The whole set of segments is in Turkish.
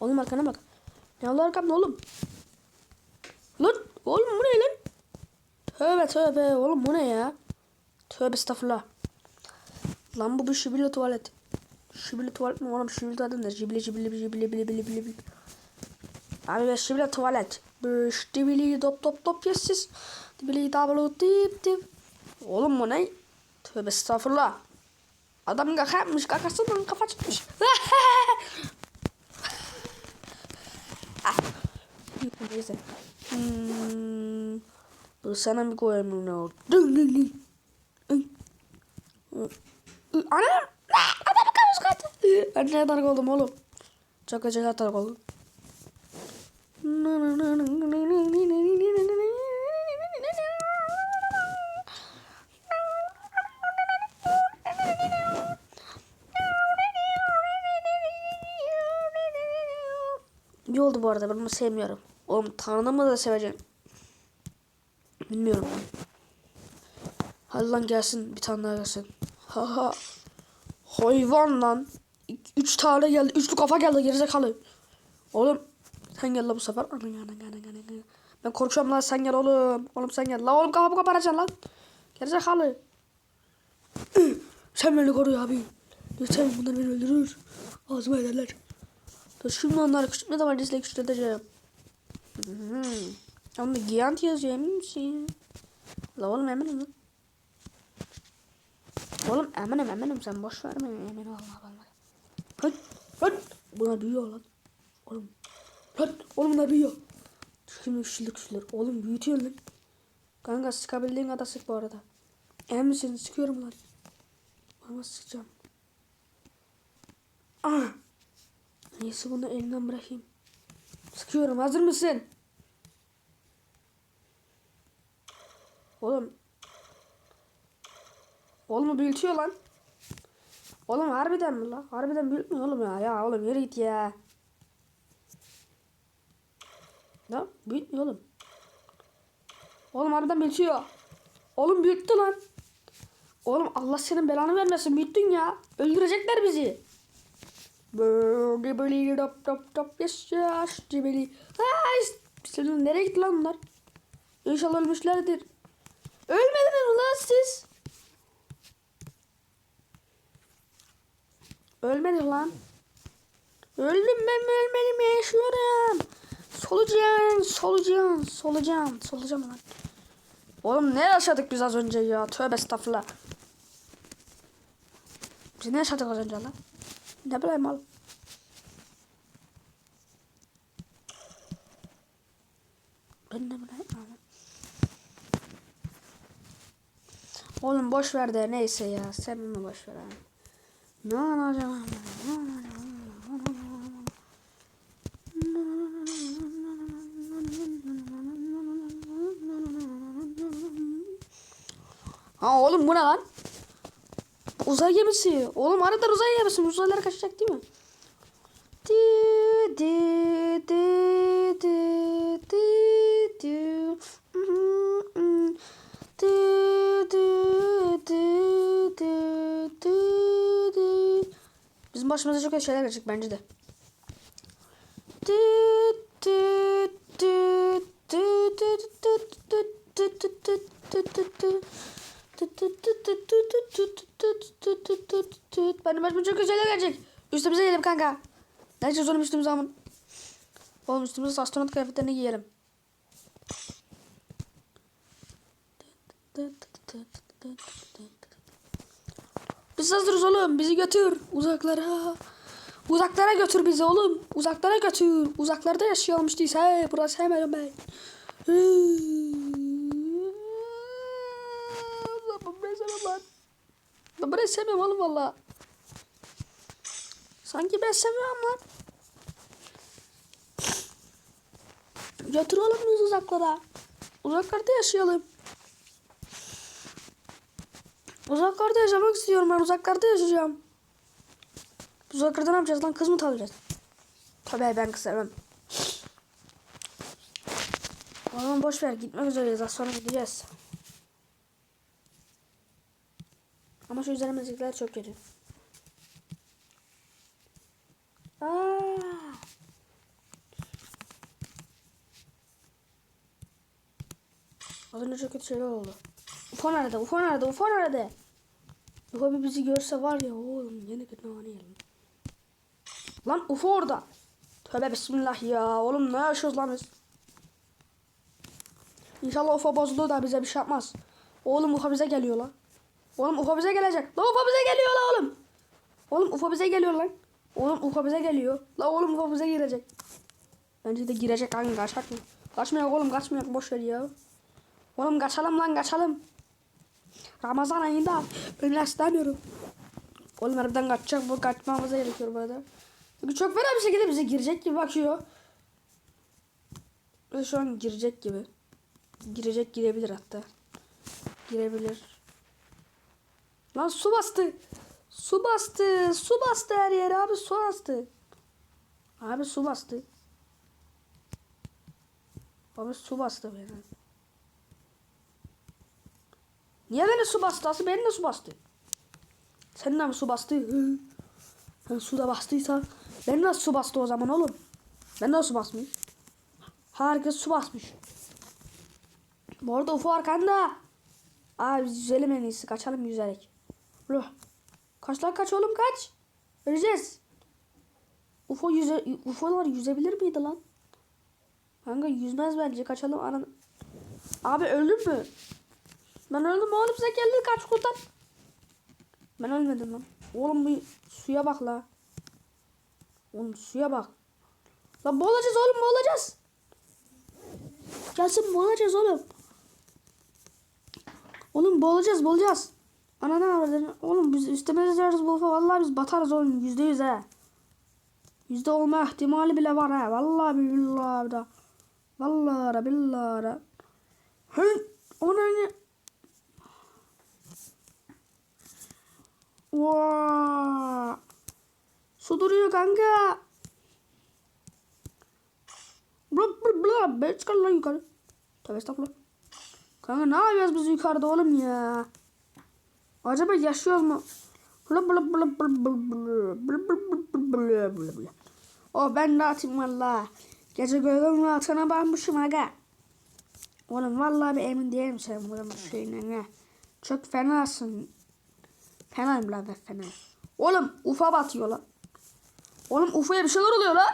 Oğlum arkana bak. Ne oldu arkamda oğlum? Lan oğlum bu ne lan? Tövbe tövbe oğlum bu ne ya? Tövbe estağfurullah. Lan bu bir şibili tuvalet. Şibili tuvalet mi oğlum? Şibili tuvalet ne? Şibili şibili şibili şibili şibili şibili. Abi ben şibili tuvalet. Şibili dop dop dop yesiz. Şibili tablo dip dip. Oğlum bu ne? Tövbe estağfurullah. Adam kaka yapmış kakasından kafa çıkmış. Neyse. Hmm. Dur sana bir koyayım ne oldu? Ana! Adamı kavuz kaçtı. Ben ne atarık oldum oğlum? Çok acayip atarık oldum. İyi oldu bu arada ben bunu sevmiyorum. Oğlum Tanrı'mı da seveceğim. Bilmiyorum. Hadi lan gelsin bir tane daha gelsin. Haha. Hayvan lan. Üç tane geldi. Üçlü kafa geldi gerizekalı. Oğlum sen gel lan bu sefer. Ben korkuyorum lan sen gel oğlum. Oğlum sen gel. Lan oğlum kafamı kaparacaksın lan. Gerizekalı. sen beni koru abi. Lütfen bunlar beni öldürür. Ağzıma ederler. Dur şimdi onları küçültme tabancasıyla küçülteceğim. Hmm. Ama Gigant yazıyor emin misin? La oğlum eminim lan. Oğlum eminim eminim sen boş verme emin Allah Allah. Hadi hadi. Bunlar büyüyor lan. Oğlum. Hadi oğlum bunlar büyüyor. Şimdi küçüldü küçüldü. Oğlum büyütüyor lan. Kanka sıkabildiğin kadar sık bu arada. Emin misin? Sıkıyorum lan. Ama sıkacağım. Ah. Neyse bunu elinden bırakayım. Sıkıyorum. Hazır mısın? Oğlum. Oğlum büyütüyor lan. Oğlum harbiden mi lan? Harbiden büyütmüyor oğlum ya. Ya oğlum yürü git ya. Ya büyütmüyor oğlum. Oğlum harbiden büyütüyor. Oğlum büyüttü lan. Oğlum Allah senin belanı vermesin. Büyüttün ya. Öldürecekler bizi. Böyle dop dop dop yes yes. Ay, senin nereye gitti lan bunlar? İnşallah ölmüşlerdir. Ölmediniz mi lan siz? Ölmedik lan. Öldüm ben mi ölmedim yaşıyorum. Solucan, solucan, solucan, solucan lan. Oğlum ne yaşadık biz az önce ya? Tövbe estağfurullah. Biz ne yaşadık az önce lan? Ne bileyim oğlum. Ben ne bileyim oğlum. Oğlum boş ver de neyse ya. Sen mi boş ver abi. Ne olacak? Ha oğlum bu ne lan? Uzay gemisi. Oğlum arada uzay gemisi. Uzaylara kaçacak değil mi? Di di di di di di. Di di di di di di. Bizim başımıza çok şeyler gelecek bence de. Di di di di di di di di di di di. Benim başıma çok şeyler gelecek. Üstümüze giyelim kanka. Ne yapacağız oğlum üstümüze aman. Oğlum üstümüze astronot kıyafetlerini giyelim. Biz hazırız oğlum. Bizi götür uzaklara. Uzaklara götür bizi oğlum. Uzaklara götür. Uzaklarda yaşıyormuş değilse. Burası hemen ben. Ben burayı sevmem lan. Sevmiyorum oğlum valla. Sanki ben seviyorum lan. Götür oğlum bizi uzaklara. Uzaklarda yaşayalım. Uzaklarda yaşamak istiyorum ben. Uzaklarda yaşayacağım. Uzaklarda ne yapacağız lan? Kız mı tavlayacağız? Tabii ben kız sevmem. O zaman boş ver. Gitmek üzereyiz. Az sonra gideceğiz. Ama şu üzerimizdekiler çok kötü. Aa! Az çok kötü şeyler oldu. Ufo nerede? Ufo nerede? Ufo nerede? Ufo bir bizi görse var ya oğlum yine kötü oynayalım. Lan Ufo orada. Tövbe bismillah ya. Oğlum ne yaşıyoruz lan biz? İnşallah Ufo bozulur da bize bir şey yapmaz. Oğlum Ufo bize geliyor lan. Oğlum UFO bize gelecek. Lan UFO bize geliyor lan oğlum. Oğlum UFO bize geliyor lan. Oğlum UFO bize geliyor. La oğlum UFO bize girecek. Bence de girecek hangi kaçak mı? Kaçmayak oğlum kaçmayak boş ver ya. Oğlum kaçalım lan kaçalım. Ramazan ayında ben istemiyorum. Oğlum harbiden kaçacak bu kaçmamıza gerekiyor bu arada. Çünkü çok fena bir şekilde bize girecek gibi bakıyor. Ve şu an girecek gibi. Girecek girebilir hatta. Girebilir. Lan su bastı. Su bastı. Su bastı her yere abi su bastı. Abi su bastı. Abi su bastı beni. Niye beni su bastı? Asıl beni de su bastı. Senin de mi su bastı? Hı. Ha, su da bastıysa ben nasıl su bastı o zaman oğlum? Ben de su basmış. Herkes su basmış. Bu arada UFO arkanda. Abi yüzelim en iyisi. Kaçalım yüzerek. Ruh. Kaç lan kaç oğlum kaç. Öleceğiz. UFO yüze, UFO'lar yüzebilir miydi lan? Kanka yüzmez bence. Kaçalım aran. Abi öldün mü? Ben öldüm oğlum sen geldin kaç kurtar. Ben ölmedim lan. Oğlum bir suya bak la. Oğlum suya bak. Lan boğulacağız oğlum boğulacağız. Gelsin boğulacağız oğlum. Oğlum boğulacağız boğulacağız. Ana ne var? Oğlum biz üstümüze yazarız bu. Vallahi biz batarız oğlum. Yüzde yüz he. Yüzde olma ihtimali bile var ha. Vallahi billahi da. Vallahi da billahi da. Hı, ona ne? Vaa. Su duruyor kanka. Bla bla bla. Ben çıkar lan yukarı. Tövbe estağfurullah. Kanka ne yapıyoruz biz yukarıda oğlum ya? Acaba yaşıyor mu? O ben rahatım valla. Gece gölgenin altına bakmışım aga. Oğlum vallahi bir emin değilim sen bunun şeyine. Çok fenasın. Fenayım lan fena. Oğlum ufa batıyor lan. Oğlum ufaya bir şeyler oluyor lan.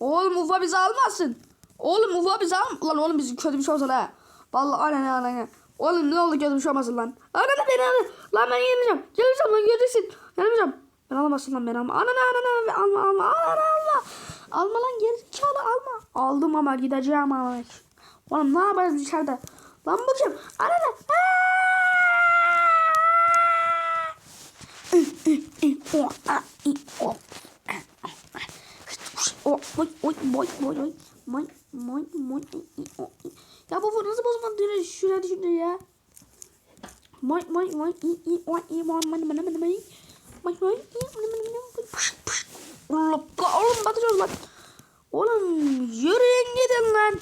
Oğlum ufa bizi almasın. Oğlum ufa bizi almasın. Lan oğlum bizi kötü bir şey olsa ha. Vallahi aynen aynen. Oğlum ne oldu bir şey olmasın lan. Ananı beni al. Lan ben yenileceğim. Yenileceğim lan göreceksin. Yenileceğim. Ben alamazsın lan beni alma. Ananı ananı alma alma alma alma. Alma lan geri çağla alma. Aldım ama gideceğim ama. Oğlum ne yapacağız içeride? Lan kim? Ananı. Oy oy oy oy oy. Moy moy moy. Ya bu nasıl bozulmadı diyor şuraya düşündü ya. Moy moy moy i i oy i moy moy moy moy moy. Moy moy. Oğlum batacağız lan. Oğlum yürüyün gidin lan.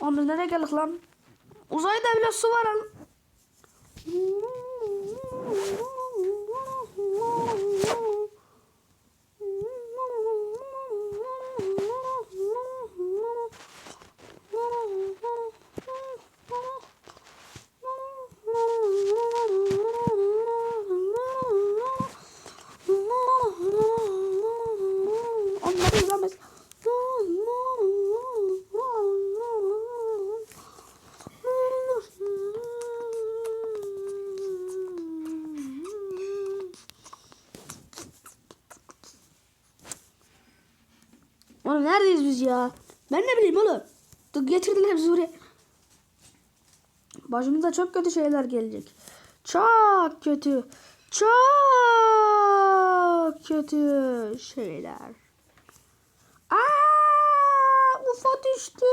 Oğlum nereye geldik lan? Uzayda bile su var lan. Oğlum neredeyiz lan biz? Oğlum biz ya? Ben ne bileyim oğlum. Dur getirdiler bizi buraya. Başımıza çok kötü şeyler gelecek. Çok kötü. Çok kötü şeyler. Aa, ufa düştü.